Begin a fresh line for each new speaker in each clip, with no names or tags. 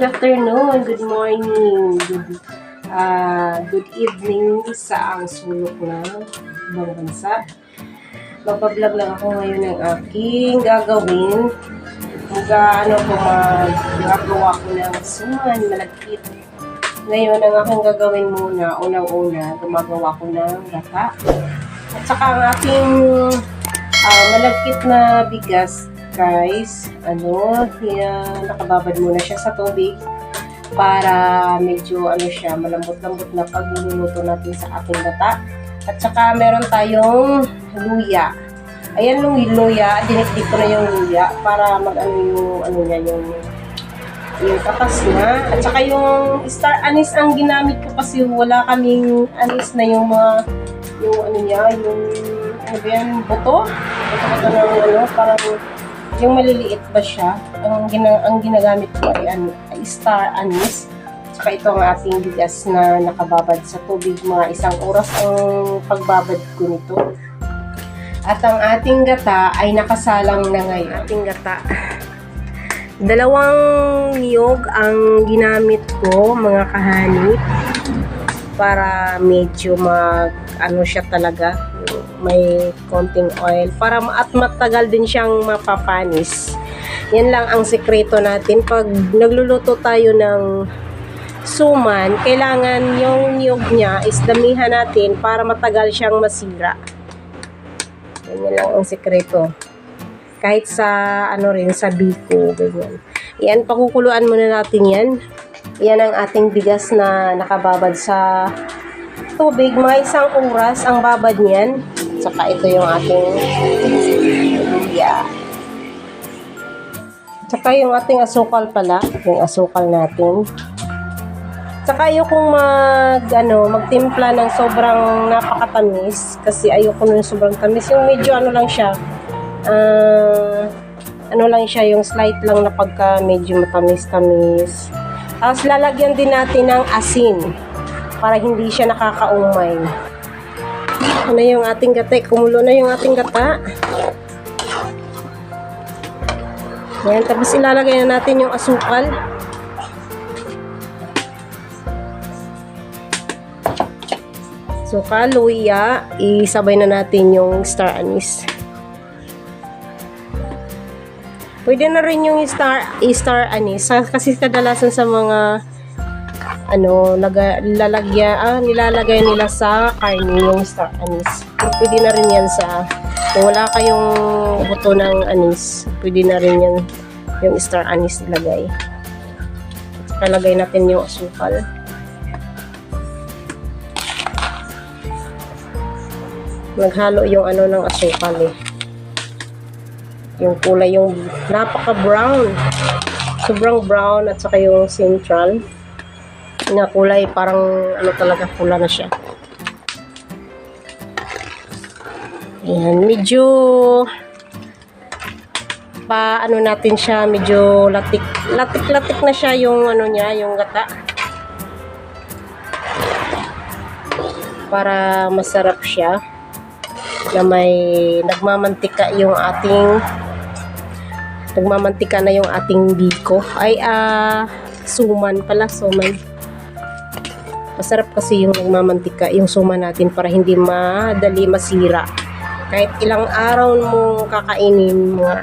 good afternoon, good morning, good, ah, good evening sa ang sulok na ibang bansa. Magpa-vlog lang ako ngayon ng aking gagawin. Mag, ano ko, magagawa ko ng suman, malagkit. Ngayon, ang aking gagawin muna, unang-una, gumagawa ko ng gata. At saka ang aking ah, malagkit na bigas, guys, ano, yeah, nakababad muna siya sa tubig para medyo ano siya, malambot-lambot na pagluluto natin sa ating gata. At saka meron tayong luya. Ayan yung luya, dinikdik ko na yung luya para mag-ano yung ano niya, yung yung katas na. At saka yung star anise ang ginamit ko kasi wala kaming anis na yung mga yung ano niya, yung ano ba yan, buto? Buto-buto na ano, parang yung maliliit ba siya? Ang, gina, ang ginagamit ko ay, ay star anise. Saka ito ang ating bigas na nakababad sa tubig. Mga isang oras ang pagbabad ko nito. At ang ating gata ay nakasalang na ngayon. Ating gata. Dalawang niyog ang ginamit ko, mga kahanip, para medyo mag, ano siya talaga, may konting oil, para at matagal din siyang mapapanis. Yan lang ang sekreto natin. Pag nagluluto tayo ng suman, kailangan yung niyog niya is damihan natin para matagal siyang masira. Yan lang ang sekreto kahit sa ano rin sa biko ganyan. Yan pakukuluan muna natin yan. Yan ang ating bigas na nakababad sa tubig. Mga isang oras ang babad niyan. Saka ito yung ating luya. Saka yung ating asukal pala, yung asukal natin. Saka ayokong mag, ano, magtimpla ng sobrang napakatamis kasi ayoko nun sobrang tamis. Yung medyo ano lang siya, ah, ano lang siya, yung slight lang na pagka medyo matamis-tamis. Tapos lalagyan din natin ng asin para hindi siya nakakaumay. Ano yung ating gata? Kumulo na yung ating gata. Yan, tapos ilalagay na natin yung asukal. Asukal, luya, isabay na natin yung star anise. Pwede na rin yung star, star anise. Kasi kadalasan sa mga ano, laga, ah, nilalagay nila sa karne yung star anise. Pwede na rin yan sa, kung wala kayong buto ng anise, pwede na rin yan yung star anise ilagay. At saka lagay natin yung asukal. Naghalo yung ano ng asukal eh yung kulay yung napaka brown sobrang brown at saka yung central na kulay parang ano talaga pula na siya. Ayan, medyo pa ano natin siya medyo latik latik latik na siya yung ano niya yung gata. Para masarap siya na may nagmamantika yung ating nagmamantika na yung ating biko. Ay ah suman pala suman masarap kasi yung nagmamantika yung suman natin para hindi madali masira. Kahit ilang araw mo kakainin mga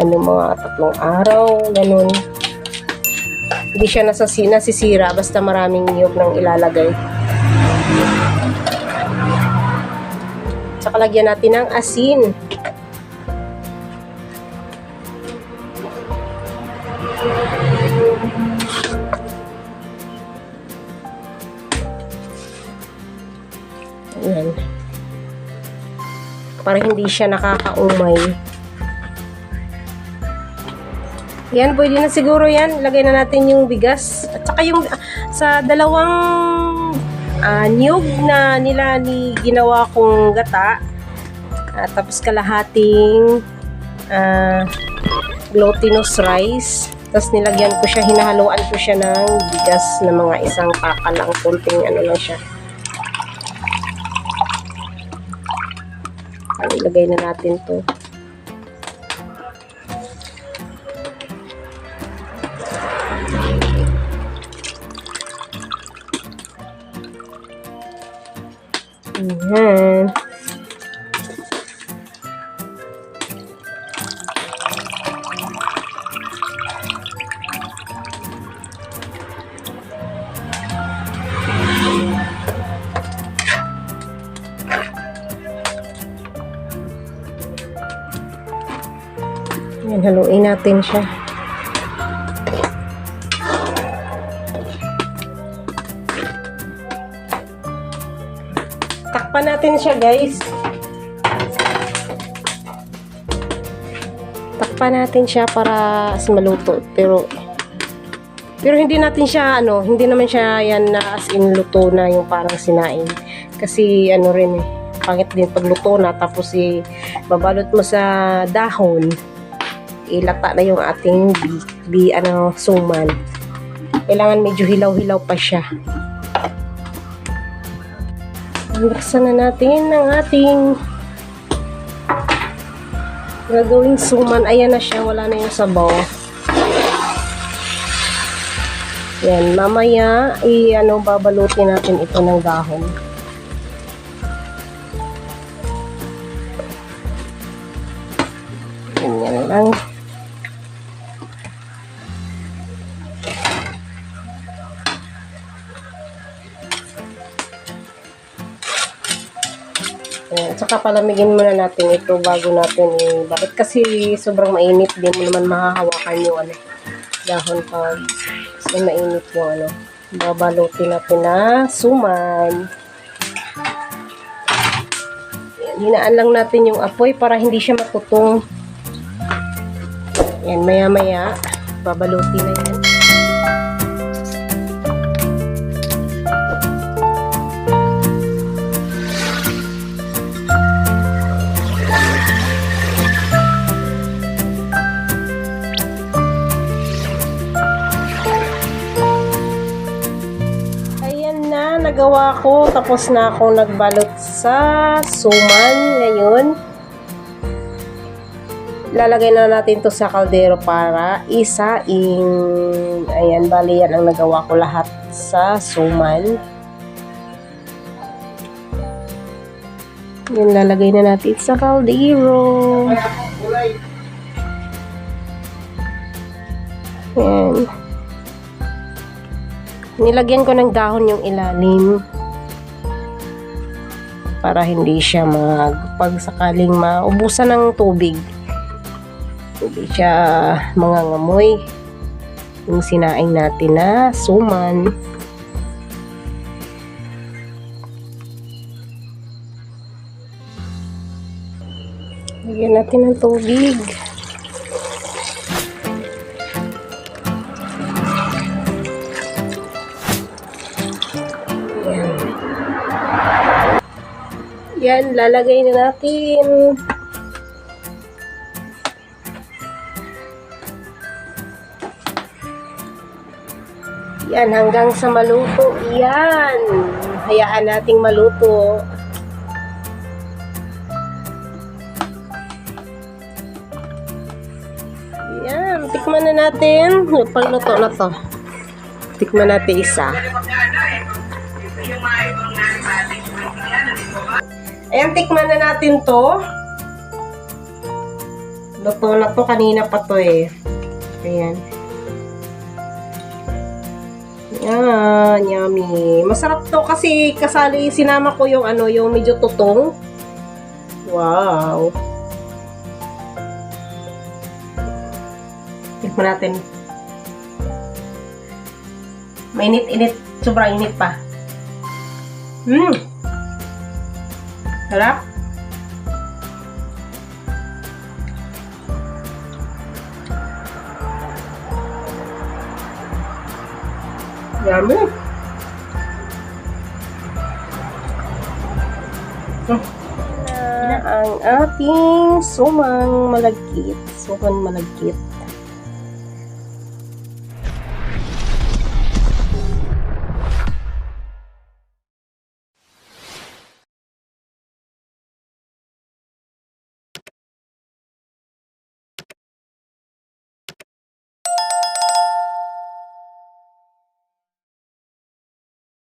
ano mga tatlong araw ganun. Hindi siya nasasi, nasisira basta maraming niyog nang ilalagay. Tsaka lagyan natin ng asin. Ayan. Para hindi siya nakakaumay. Yan, pwede na siguro yan. Lagay na natin yung bigas. At saka yung sa dalawang ah, niyog na nila ni ginawa kong gata. Ah, tapos kalahating ah, glutinous rice. Tapos nilagyan ko siya, hinahaluan ko siya ng bigas na mga isang paka lang. Kunting ano lang siya. Kaya ilagay na natin to. Ayan. Haluin natin siya. Takpan natin siya, guys. Takpan natin siya para maluto. Pero pero hindi natin siya ano, hindi naman siya yan na as in luto na yung parang sinain. Kasi ano rin eh, pangit din pagluto na tapos i babalot mo sa dahon. Ilata na yung ating bi, bi ano suman. Kailangan medyo hilaw-hilaw pa siya. Buksan na natin ang ating gagawing suman. Ayan na siya, wala na yung sabaw. Yan, mamaya, i ano, babalutin natin ito ng dahon. Ganyan lang. Ayan, tsaka palamigin muna natin ito bago natin i... Bakit kasi sobrang mainit, di mo naman mahahawakan yung ano, dahon pag kasi mainit yung ano. Babalutin natin na suman. Ayan, hinaan lang natin yung apoy para hindi siya matutong. Ayan, maya maya, babalutin na yan. Na, nagawa ko. Tapos na ako nagbalot sa suman ngayon. Lalagay na natin to sa kaldero para isaing. Ayan, bali yan ang nagawa ko lahat sa suman. Yan, lalagay na natin sa kaldero. Yan. Nilagyan ko ng dahon yung ilalim para hindi siya mag pag maubusan ng tubig hindi siya mangangamoy. Yung sinaing natin na suman. Lagyan natin ng tubig. Yan, lalagay na natin. Yan, hanggang sa maluto. Yan. Hayaan nating maluto. Yan, tikman na natin. Yung pagluto na to. Tikman natin isa. Ayan, tikman na natin to. Luto na to. Kanina pa to eh. Ayan. Yan, yummy. Masarap to kasi kasali sinama ko yung ano, yung medyo tutong. Wow. Tikman natin. Mainit-init. Sobrang init pa. Mmm. Sarap. Yummy. Na ang ating sumang malagkit. Sumang malagkit.